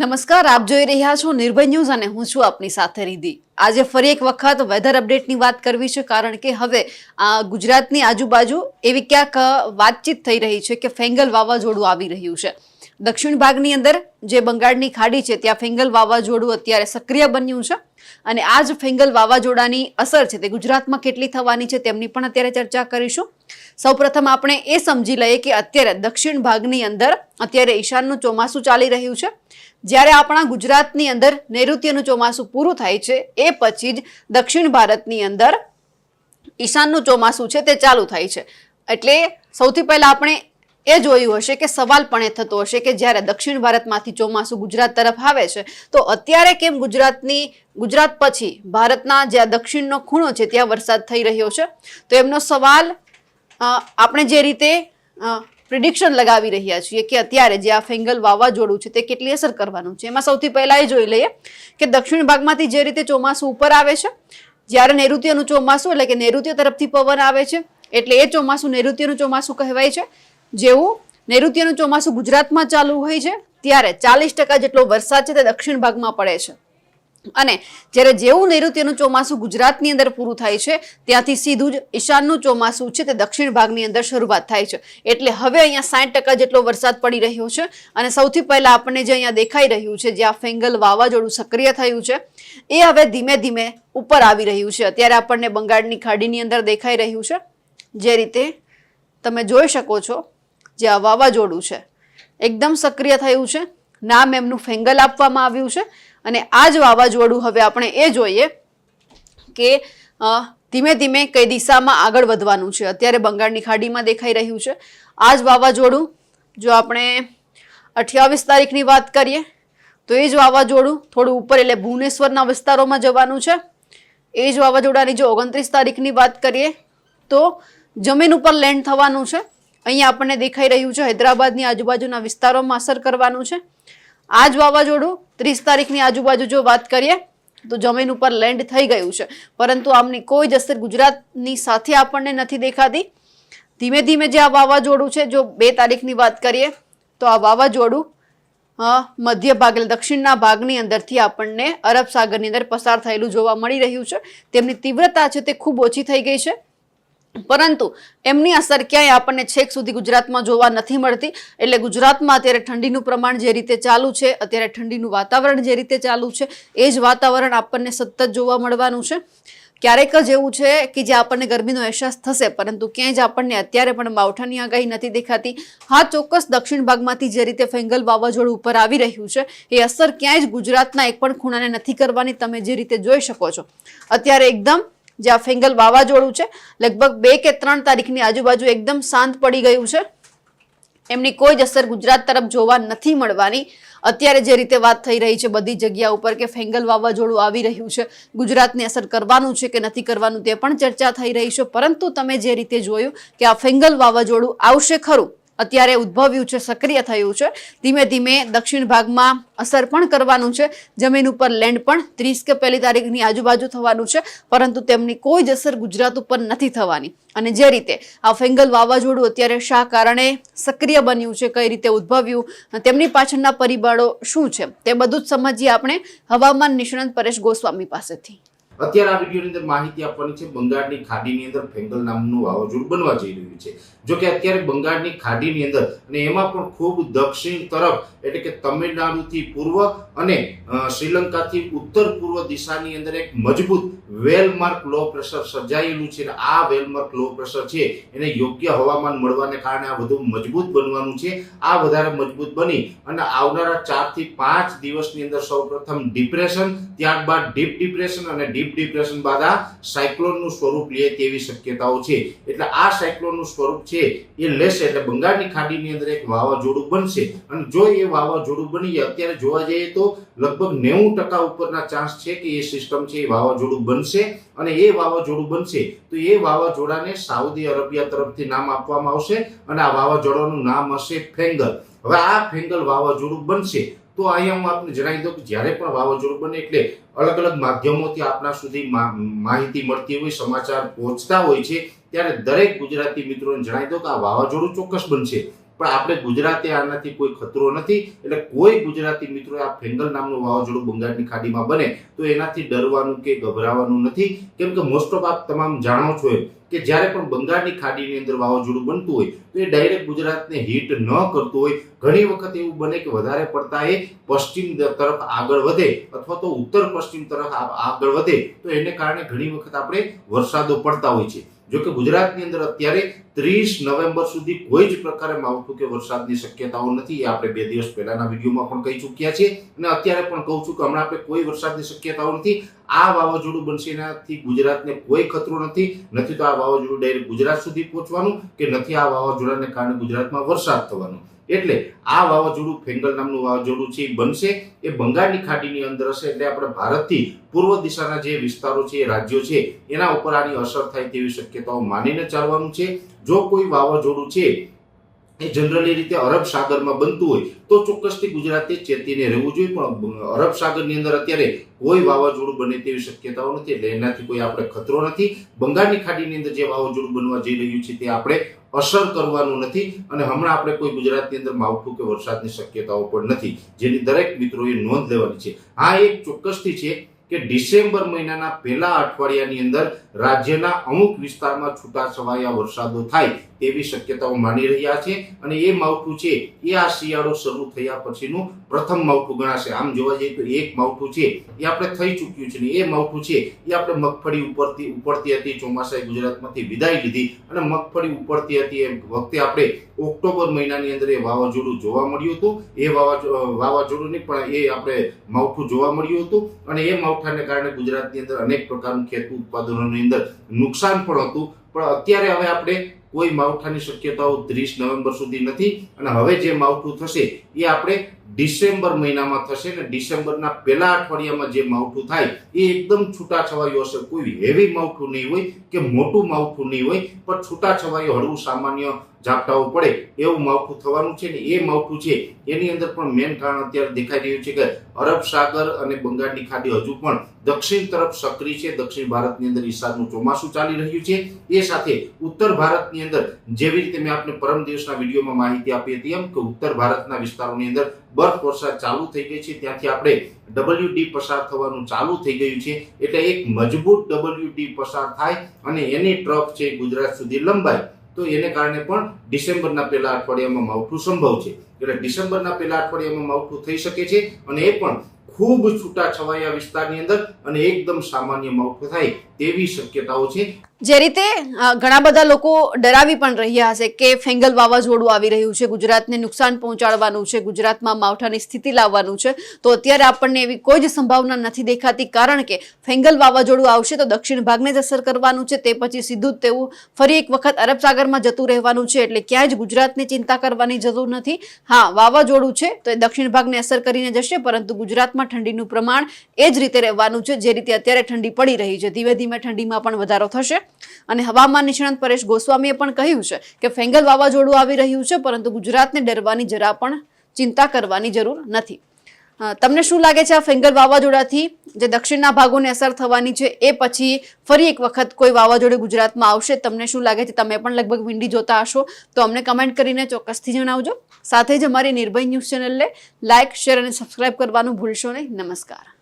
નમસ્કાર, આપ જોઈ રહ્યા છો નિર્ભય ન્યૂઝ અને હું છું આપની સાથે રીધી આજે ફરી એક વખત વેધર અપડેટની વાત કરવી છે, કારણ કે હવે ગુજરાતની આજુબાજુ એવી ક્યાંક વાતચીત થઈ રહી છે કે ફેંગલ વાવાઝોડું આવી રહ્યું છે. દક્ષિણ ભાગની અંદર જે બંગાળની ખાડી છે, ત્યાં ફેંગલ વાવાઝોડું અત્યારે સક્રિય બન્યું છે અને આ જ ફેંગલ વાવાઝોડાની અસર છે તે ગુજરાતમાં કેટલી થવાની છે તેમની પણ અત્યારે ચર્ચા કરીશું. સૌપ્રથમ આપણે એ સમજી લઈએ કે અત્યારે દક્ષિણ ભાગની અંદર અત્યારે ઈશાનનું ચોમાસું ચાલી રહ્યું છે. જ્યારે આપણા ગુજરાતની અંદર નૈઋત્યનું ચોમાસું પૂરું થાય છે, એ પછી જ દક્ષિણ ભારતની અંદર ઈશાનનું ચોમાસું છે તે ચાલુ થાય છે. એટલે સૌથી પહેલાં આપણે એ જોયું હશે કે સવાલ પણ એ થતો હશે કે જ્યારે દક્ષિણ ભારતમાંથી ચોમાસું ગુજરાત તરફ આવે છે, તો અત્યારે કેમ ગુજરાતની, ગુજરાત પછી ભારતના જ્યાં દક્ષિણનો ખૂણો છે ત્યાં વરસાદ થઈ રહ્યો છે? તો એમનો સવાલ આપણે જે રીતે પ્રિડિક્શન લગાવી રહ્યા છીએ કે અત્યારે જે આ ફેંગલ વાવાઝોડું છે તે કેટલી અસર કરવાનું છે. એમાં સૌથી પહેલાં એ જોઈ લઈએ કે દક્ષિણ ભાગમાંથી જે રીતે ચોમાસું ઉપર આવે છે, જ્યારે નૈઋત્યનું ચોમાસું એટલે કે નૈઋત્ય તરફથી પવન આવે છે, એટલે એ ચોમાસું નૈઋત્યનું ચોમાસું કહેવાય છે, જેવું નૈઋત્યનું ચોમાસું ગુજરાતમાં ચાલુ હોય છે, ત્યારે ચાલીસ ટકા જેટલો વરસાદ છે તે દક્ષિણ ભાગમાં પડે છે. અને જ્યારે જેવું નૈઋત્યનું ચોમાસું ગુજરાતની અંદર પૂરું થાય છે, ત્યાંથી સીધું જ ઈશાનનું ચોમાસું છે તે દક્ષિણ ભાગની અંદર શરૂઆત થાય છે. એટલે હવે અહીંયા સાઠ ટકા જેટલો વરસાદ પડી રહ્યો છે અને સૌથી પહેલાં આપણને જે અહીંયા દેખાઈ રહ્યું છે જ્યાં ફેંગલ વાવાઝોડું સક્રિય થયું છે, એ હવે ધીમે ધીમે ઉપર આવી રહ્યું છે. અત્યારે આપણને બંગાળની ખાડીની અંદર દેખાઈ રહ્યું છે. જે રીતે તમે જોઈ શકો છો જે આ વાવાઝોડું છે, એકદમ સક્રિય થયું છે. નામ એમનું ફેંગલ આપવામાં આવ્યું છે. અને આ જ વાવાઝોડું હવે આપણે એ જોઈએ કે ધીમે ધીમે કઈ દિશામાં આગળ વધવાનું છે. અત્યારે બંગાળની ખાડીમાં દેખાઈ રહ્યું છે. આ જ વાવાઝોડું, જો આપણે અઠ્યાવીસ તારીખની વાત કરીએ, તો એ જ વાવાઝોડું થોડું ઉપર એટલે ભુવનેશ્વરના વિસ્તારોમાં જવાનું છે. એ જ વાવાઝોડાની જો ઓગણત્રીસ તારીખની વાત કરીએ, તો જમીન ઉપર લેન્ડ થવાનું છે. અહીંયા આપણને દેખાઈ રહ્યું છે હૈદરાબાદની આજુબાજુના વિસ્તારોમાં અસર કરવાનું છે. આ જ વાવાઝોડું ત્રીસ તારીખની આજુબાજુ જો વાત કરીએ, તો જમીન ઉપર લેન્ડ થઈ ગયું છે. પરંતુ આમની કોઈ જ અસર ગુજરાતની સાથે આપણને નથી દેખાતી. ધીમે ધીમે જે આ વાવાઝોડું છે, જો બે તારીખની વાત કરીએ, તો આ વાવાઝોડું મધ્ય ભાગ એટલે દક્ષિણના ભાગની અંદરથી આપણને અરબ સાગરની અંદર પસાર થયેલું જોવા મળી રહ્યું છે. તેમની તીવ્રતા છે તે ખૂબ ઓછી થઈ ગઈ છે. પરંતુ એમની અસર ક્યાંય આપણને છેક સુધી ગુજરાતમાં જોવા નથી મળતી. એટલે ગુજરાતમાં અત્યારે ઠંડીનું પ્રમાણ જે રીતે ચાલુ છે, અત્યારે ઠંડીનું વાતાવરણ જે રીતે ચાલુ છે, એ જ વાતાવરણ આપણને સતત જોવા મળવાનું છે. ક્યારેક જ એવું છે કે જે આપણને ગરમીનો અહેસાસ થશે, પરંતુ ક્યાંય જ આપણને અત્યારે પણ માવઠાની આગાહી નથી દેખાતી. હા, ચોક્કસ દક્ષિણ ભાગમાંથી જે રીતે ફેંગલ વાવાઝોડું ઉપર આવી રહ્યું છે, એ અસર ક્યાંય જ ગુજરાતના એક પણ ખૂણાને નથી કરવાની, તમે જે રીતે જોઈ શકો છો. અત્યારે એકદમ જે આ ફેંગલ વાવાઝોડું છે, લગભગ બે કે ત્રણ તારીખની આજુબાજુ એકદમ શાંત પડી ગયું છે. એમની કોઈ જ અસર ગુજરાત તરફ જોવા નથી મળવાની. અત્યારે જે રીતે વાત થઈ રહી છે બધી જગ્યા ઉપર કે ફેંગલ વાવાઝોડું આવી રહ્યું છે, ગુજરાતની અસર કરવાનું છે કે નથી કરવાનું તે પણ ચર્ચા થઈ રહી છે. પરંતુ તમે જે રીતે જોયું કે આ ફેંગલ વાવાઝોડું આવશે ખરું અત્યારે ઉદ્ભવ્યું છે, સક્રિય થયું છે. ધીમે ધીમે દક્ષિણ ભાગમાં અસર પણ કરવાનું છે. જમીન ઉપર લેન્ડ પણ ત્રીસ કે પહેલી તારીખની આજુબાજુ થવાનું છે, પરંતુ તેમની કોઈ જ અસર ગુજરાત ઉપર નથી થવાની. અને જે રીતે આ ફેંગલ વાવાઝોડું અત્યારે શા કારણે સક્રિય બન્યું છે, કઈ રીતે ઉદ્ભવ્યું, તેમની પાછળના પરિબળો શું છે, તે બધું જ સમજીએ આપણે હવામાન નિષ્ણાંત પરેશ ગોસ્વામી પાસેથી. અત્યારે આ વિડીયોની અંદર માહિતી આપવાની છે, બંગાળની ખાડીની અંદર ફેંગલ નામનું વાવાઝોડું બનવા જઈ રહ્યું છે. જો કે અત્યારે બંગાળની ખાડીની અંદર અને એમાં પણ ખૂબ દક્ષિણ તરફ એટલે કે તમિલનાડુથી પૂર્વ અને શ્રીલંકાથી ઉત્તર પૂર્વ દિશાની અંદર એક મજબૂત વેલમાર્ક લો પ્રેશર સર્જાયેલું છે અને આ વેલમાર્ક લો પ્રેશર છે એને યોગ્ય હવામાન મળવાને કારણે આ વધુ મજબૂત બનવાનું છે. આ વધારે મજબૂત બની અને આવનારા ચારથી પાંચ દિવસની અંદર સૌપ્રથમ ડિપ્રેશન ત્યારબાદ ડીપ ડિપ્રેશન અને ડીપ ડિપ્રેશન બાદ આ સાયક્લોનનું સ્વરૂપ લે તેવી શક્યતાઓ છે. એટલે આ સાયક્લોનનું સ્વરૂપ છે, એ લેશે એટલે બંગાળની ખાડીની અંદર એક વાવાઝોડું બનશે. અને જો એ વાવાઝોડું બની અત્યારે જોવા જઈએ તો લગભગ નેવું ટકા ઉપરના ચાન્સ છે કે એ સિસ્ટમ છે એ વાવાઝોડું બનશે. અને એ વાવાઝોડું બનશે, તો એ વાવાઝોડાને સાઉદી અરેબિયા તરફથી નામ આપવામાં આવશે. અને આ વાવાઝોડાનું નામ હશે ફેંગલ. હવે આ ફેંગલ વાવાઝોડું બનશે તો અહીંયા હું આપને જણાવી દઉં કે જ્યારે પણ વાવાઝોડું બને એટલે અલગ અલગ માધ્યમોથી આપના સુધી માહિતી મળતી હોય, સમાચાર પહોંચતા હોય છે, ત્યારે દરેક ગુજરાતી મિત્રોને જણાવી દો કે આ વાવાઝોડું ચોક્કસ બનશે. પણ આપણે ગુજરાતે આનાથી કોઈ ખતરો નથી. એટલે કોઈ ગુજરાતી મિત્રો આ ફેંગલ નામનું વાવાઝોડું બંગાળની ખાડીમાં બને તો એનાથી ડરવાનું કે ગભરાવાનું નથી. કેમ કે મોસ્ટ ઓફ આપ તમામ જાણો છો કે જ્યારે પણ બંગાળની ખાડીની અંદર વાવાઝોડું બનતું હોય તો એ ડાયરેક્ટ ગુજરાતને હિટ ન કરતું હોય. ઘણી વખત એવું બને કે વધારે પડતા એ પશ્ચિમ તરફ આગળ વધે અથવા તો ઉત્તર પશ્ચિમ તરફ આગળ વધે તો એને કારણે ઘણી વખત આપણે વરસાદો પડતા હોય છે. જો કે ગુજરાતની અંદર અત્યારે ત્રીસ નવેમ્બર સુધી કોઈ જ પ્રકારે માવઠું કે વરસાદની શક્યતાઓ નથી, એ આપણે બે દિવસ પહેલાના વિડીયોમાં પણ કહી ચૂક્યા છીએ. અને અત્યારે પણ કહું છું કે હમણાં આપણે કોઈ વરસાદની શક્યતાઓ નથી. આ વાવાઝોડું બનશે એનાથી ગુજરાતને કોઈ ખતરો નથી. નથી તો આ વાવાઝોડું ડાયરેક્ટ ગુજરાત સુધી પહોંચવાનું કે નથી આ વાવાઝોડાને કારણે ગુજરાતમાં વરસાદ થવાનો. એટલે આ વાવાઝોડું ફેંગલ નામનું વાવાઝોડું છે, એ બનશે. એ બંગાળની ખાડીની અંદર હશે એટલે આપણે ભારતથી પૂર્વ દિશાના જે વિસ્તારો છે રાજ્યો છે, એના ઉપર આની અસર થાય તેવી શક્યતાઓ માનીને ચાલવાનું છે. જો કોઈ વાવાઝોડું છે, એ જનરલી રીતે અરબ સાગરમાં બનતું હોય, તો ચોક્કસથી ગુજરાતે ચેતીને રહેવું જોઈએ. પણ અરબ સાગરની અંદર અત્યારે કોઈ વાવાઝોડું બને તેવી શક્યતાઓ નથી એટલે એનાથી કોઈ આપણે ખતરો નથી. બંગાળની ખાડીની અંદર જે વાવાઝોડું બનવા જઈ રહ્યું છે તે આપણે અસર કરવાનું નથી અને હમણાં આપણે કોઈ ગુજરાતની અંદર માવઠું કે વરસાદની શક્યતાઓ પણ નથી, જેની દરેક મિત્રોએ નોંધ લેવાની છે. આ એક ચોક્કસથી છે કે ડિસેમ્બર મહિનાના પહેલા અઠવાડિયાની અંદર રાજ્યના અમુક વિસ્તારમાં છૂટા છવાયા વરસાદો થાય તેવી શક્યતાઓ માની રહ્યા છે અને એ માવઠું છે એ આ શિયાળો શરૂ થયા પછીનું પ્રથમ માવઠું ગણાશે. આમ જોવા જઈએ તો એક માવઠું છે, એ આપણે થઈ ચૂક્યું છે ને એ માવઠું છે, એ આપણે મગફળી ઉપરથી ઉપડતી હતી, ચોમાસાએ ગુજરાતમાંથી વિદાય લીધી અને મગફળી ઉપડતી હતી એ વખતે આપણે ઓક્ટોબર મહિનાની અંદર એ વાવાઝોડું જોવા મળ્યું હતું. એ વાવાઝોડું વાવાઝોડું નહીં, પણ એ આપણે માવઠું જોવા મળ્યું હતું અને એ માવઠાને કારણે ગુજરાતની અંદર અનેક પ્રકારનું ખેત ઉત્પાદનોની અંદર નુકસાન પણ હતું. પણ અત્યારે હવે આપણે કોઈ માવઠાની શક્યતાઓ ત્રીસ નવેમ્બર સુધી નથી. અને હવે જે માવઠું થશે, એ આપણે ડિસેમ્બર મહિનામાં થશે ને ડિસેમ્બરના પહેલા અઠવાડિયામાં જે માવઠું થાય, એ એકદમ છૂટાછવાયું હશે. કોઈ હેવી માવઠું નહીં હોય કે મોટું માવઠું નહીં હોય, પણ છૂટાછવાયું હળવું સામાન્ય ઝાપટાઓ પડે એવું માવઠું થવાનું છે ને એ માવઠું છે, એની અંદર પણ મેન કારણ અત્યારે દેખાઈ રહ્યું છે કે અરબ સાગર અને બંગાળની ખાડી હજુ પણ દક્ષિણ તરફ સક્રિય છે. દક્ષિણ ભારતની અંદર ઈશાનનું ચોમાસું ચાલી રહ્યું છે. એ સાથે ઉત્તર ભારતની અંદર જેવી રીતે મેં આપને પરમ દિવસના વિડીયોમાં માહિતી આપી હતી એમ કે ઉત્તર ભારતના વિસ્તારોની અંદર બરફ વર્ષા ચાલુ થઈ ગઈ છે. ત્યાંથી આપણે ડબલ્યુ ડી પસાર થવાનું ચાલુ થઈ ગયું છે. એટલે એક મજબૂત ડબલ્યુ ડી પસાર થાય અને એની ટ્રફ છે ગુજરાત સુધી લંબાય. તો એને કારણે પણ ડિસેમ્બરના પહેલા અઠવાડિયામાં માવઠું સંભવ છે. એટલે ડિસેમ્બરના પહેલા અઠવાડિયામાં માવઠું થઈ શકે છે અને એ પણ ખૂબ છૂટા છવાયા વિસ્તારની અંદર અને એકદમ સામાન્ય માવઠું થાય તેવી શક્યતાઓ છે. જે રીતે ઘણા બધા લોકો ડરાવી પણ રહ્યા હશે કે ફેંગલ વાવાઝોડું આવી રહ્યું છે, ગુજરાતને નુકસાન પહોંચાડવાનું છે, ગુજરાતમાં માવઠાની સ્થિતિ લાવવાનું છે. તો અત્યારે આપણને એવી કોઈ જ સંભાવના નથી દેખાતી, કારણ કે ફેંગલ વાવાઝોડું આવશે તો દક્ષિણ ભાગને જ અસર કરવાનું છે, તે પછી સીધું જ તેવું ફરી એક વખત અરબ સાગરમાં જતું રહેવાનું છે, એટલે ક્યાંય જ ગુજરાતની ચિંતા કરવાની જરૂર નથી. હા, વાવાઝોડું છે તો એ દક્ષિણ ભાગને અસર કરીને જશે, પરંતુ ગુજરાતમાં ઠંડીનું પ્રમાણ એ જ રીતે રહેવાનું છે, જે રીતે અત્યારે ઠંડી પડી રહી છે. ધીમે ધીમે ઠંડીમાં પણ વધારો થશે. અને હવામાન નિષ્ણાંત પરેશ ગોસ્વામીએ પણ કહ્યું છે કે ફેંગલ વાવાઝોડું આવી રહ્યું છે, પરંતુ ગુજરાતને ડરવાની જરા પણ ચિંતા કરવાની જરૂર નથી. તમને શું લાગે છે આ ફેંગલ વાવાઝોડાથી જે દક્ષિણના ભાગોને અસર થવાની છે, એ પછી ફરી એક વખત કોઈ વાવાઝોડું ગુજરાતમાં આવશે? તમને શું લાગે છે? તમે પણ લગભગ વિંડી જોતા હશો, તો અમને કમેન્ટ કરીને ચોક્કસથી જણાવજો. સાથે જ અમારી નિર્ભય ન્યૂઝ ચેનલને લાઇક શેર અને સબસ્ક્રાઇબ કરવાનું ભૂલશો નહીં. નમસ્કાર.